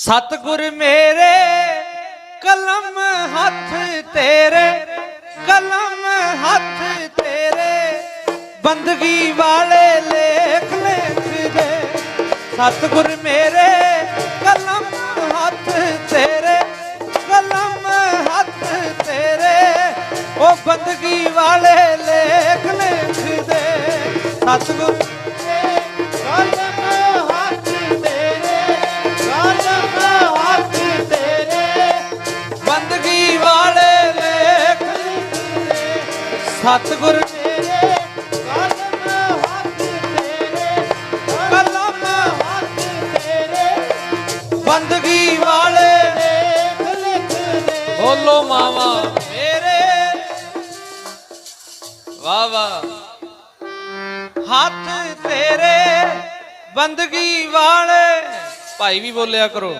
ਸਤਿਗੁਰ ਮੇਰੇ, ਕਲਮ ਹੱਥ ਤੇਰੇ, ਕਲਮ ਹੱਥ ਤੇਰੇ। ਬੰਦਗੀ ਵਾਲੇ ਲੇਖ ਲਿਖਦੇ। ਸਤਿਗੁਰ ਮੇਰੇ, ਕਲਮ ਹੱਥ ਤੇਰੇ, ਕਲਮ ਹੱਥ ਤੇਰੇ। ਉਹ ਬੰਦਗੀ ਵਾਲੇ ਲੇਖ ਲਿਖਦੇ। ਸਤਿਗੁਰ ਸਤਿਗੁਰ ਤੇਰੇ ਕਲਮ ਹੱਥ ਤੇਰੇ ਕਲਮ ਹੱਥ ਤੇਰੇ। ਬੰਦਗੀ ਵਾਲੇ ਲੇਖ ਬੋਲੋ ਮਾਵਾ ਮੇਰੇ। ਵਾਹ। ਹੱਥ ਤੇਰੇ ਬੰਦਗੀ ਵਾਲੇ। ਭਾਈ ਵੀ ਬੋਲਿਆ ਕਰੋ।